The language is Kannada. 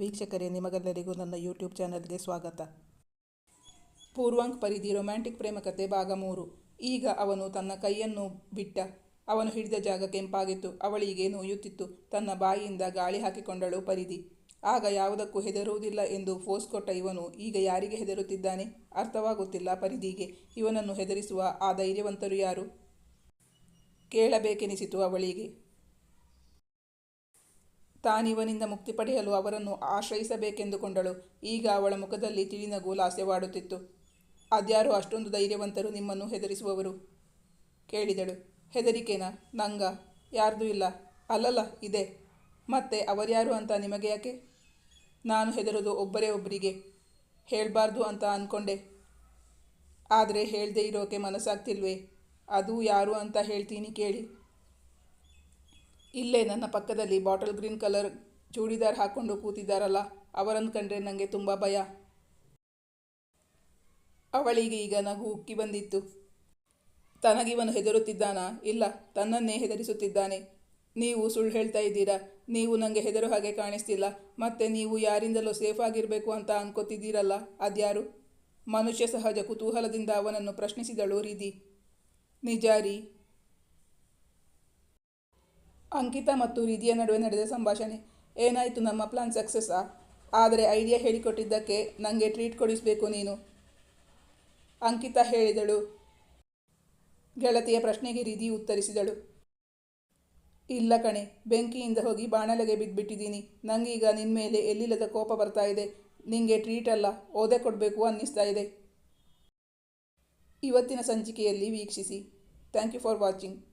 ವೀಕ್ಷಕರೇ, ನಿಮಗೆಲ್ಲರಿಗೂ ನನ್ನ ಯೂಟ್ಯೂಬ್ ಚಾನಲ್ಗೆ ಸ್ವಾಗತ. ಪೂರ್ವಾಂಕ್ ಪರಿಧಿ ರೊಮ್ಯಾಂಟಿಕ್ ಪ್ರೇಮಕತೆ ಭಾಗ ಮೂರು. ಈಗ ಅವನು ತನ್ನ ಕೈಯನ್ನು ಬಿಟ್ಟ. ಅವನು ಹಿಡಿದ ಜಾಗ ಕೆಂಪಾಗಿತ್ತು. ಅವಳಿಗೆ ನೋಯುತ್ತಿತ್ತು. ತನ್ನ ಬಾಯಿಯಿಂದ ಗಾಳಿ ಹಾಕಿಕೊಂಡಳು ಪರಿಧಿ. ಆಗ ಯಾವುದಕ್ಕೂ ಹೆದರುವುದಿಲ್ಲ ಎಂದು ಫೋಸ್ ಕೊಟ್ಟ ಇವನು, ಈಗ ಯಾರಿಗೆ ಹೆದರುತ್ತಿದ್ದಾನೆ? ಅರ್ಥವಾಗುತ್ತಿಲ್ಲ ಪರಿಧಿಗೆ. ಇವನನ್ನು ಹೆದರಿಸುವ ಆ ಧೈರ್ಯವಂತರು ಯಾರು? ಕೇಳಬೇಕೆನಿಸಿತು ಅವಳಿಗೆ. ತಾನಿವನಿಂದ ಮುಕ್ತಿ ಪಡೆಯಲು ಅವರನ್ನು ಆಶ್ರಯಿಸಬೇಕೆಂದುಕೊಂಡಳು. ಈಗ ಅವಳ ಮುಖದಲ್ಲಿ ತಿಳಿನಗು ಲಾಸ್ಯವಾಡುತ್ತಿತ್ತು ಅದ್ಯಾರೋ ಅಷ್ಟೊಂದು ಧೈರ್ಯವಂತರು ನಿಮ್ಮನ್ನು ಹೆದರಿಸುವವರು? ಕೇಳಿದಳು. ಹೆದರಿಕೇನ? ನಂಗ? ಯಾರ್ದೂ ಇಲ್ಲ. ಅಲ್ಲಲ್ಲ, ಇದೆ. ಮತ್ತೆ ಅವರ್ಯಾರು ಅಂತ ನಿಮಗೆ ಯಾಕೆ? ನಾನು ಹೆದರೋದು ಒಬ್ಬರೇ ಒಬ್ಬರಿಗೆ. ಹೇಳಬಾರ್ದು ಅಂತ ಅಂದ್ಕೊಂಡೆ ಆದರೆ ಹೇಳದೇ ಇರೋಕೆ ಮನಸ್ಸಾಗ್ತಿಲ್ವೇ? ಅದು ಯಾರು ಅಂತ ಹೇಳ್ತೀನಿ ಕೇಳಿ. ಇಲ್ಲೇ ನನ್ನ ಪಕ್ಕದಲ್ಲಿ ಬಾಟಲ್ ಗ್ರೀನ್ ಕಲರ್ ಚೂಡಿದಾರ್ ಹಾಕ್ಕೊಂಡು ಕೂತಿದ್ದಾರಲ್ಲ, ಅವರನ್ನು ಕಂಡ್ರೆ ನನಗೆ ತುಂಬ ಭಯ. ಅವಳಿಗೆ ಈಗ ನಗು ಉಕ್ಕಿ ಬಂದಿತ್ತು. ತನಗಿವನು ಹೆದರುತ್ತಿದ್ದಾನಾ? ಇಲ್ಲ, ತನ್ನನ್ನೇ ಹೆದರಿಸುತ್ತಿದ್ದಾನೆ. ನೀವು ಸುಳ್ಳು ಹೇಳ್ತಾ ಇದ್ದೀರಾ? ನೀವು ನನಗೆ ಹೆದರು ಹಾಗೆ ಕಾಣಿಸ್ತಿಲ್ಲ. ಮತ್ತೆ ನೀವು ಯಾರಿಂದಲೂ ಸೇಫ್ ಆಗಿರಬೇಕು ಅಂತ ಅನ್ಕೋತಿದ್ದೀರಲ್ಲ, ಅದ್ಯಾರು? ಮನುಷ್ಯ ಸಹಜ ಕುತೂಹಲದಿಂದ ಅವನನ್ನು ಪ್ರಶ್ನಿಸಿದಳು ರೀದಿ ನಿಜಾರಿ ಅಂಕಿತಾ ಮತ್ತು ನಿಧಿಯ ನಡುವೆ ನಡೆದ ಸಂಭಾಷಣೆ. ಏನಾಯಿತು? ನಮ್ಮ ಪ್ಲಾನ್ ಸಕ್ಸಸ್ಸಾ ಆದರೆ ಐಡಿಯಾ ಹೇಳಿಕೊಟ್ಟಿದ್ದಕ್ಕೆ ನನಗೆ ಟ್ರೀಟ್ ಕೊಡಿಸಬೇಕು ನೀನು. ಅಂಕಿತಾ ಹೇಳಿದಳು. ಗೆಳತಿಯ ಪ್ರಶ್ನೆಗೆ ರಿಧಿ ಉತ್ತರಿಸಿದಳು. ಇಲ್ಲ ಕಣೆ, ಬೆಂಕಿಯಿಂದ ಹೋಗಿ ಬಾಣಲೆಗೆ ಬಿದ್ದುಬಿಟ್ಟಿದ್ದೀನಿ ನನಗೀಗ ನಿನ್ನ ಮೇಲೆ ಎಲ್ಲಿಲ್ಲದ ಕೋಪ ಬರ್ತಾ ಇದೆ. ನಿಂಗೆ ಟ್ರೀಟ್ ಅಲ್ಲ, ಓದೆ ಕೊಡಬೇಕು ಅನ್ನಿಸ್ತಾ ಇದೆ. ಇವತ್ತಿನ ಸಂಚಿಕೆಯಲ್ಲಿ ವೀಕ್ಷಿಸಿ. Thank you for watching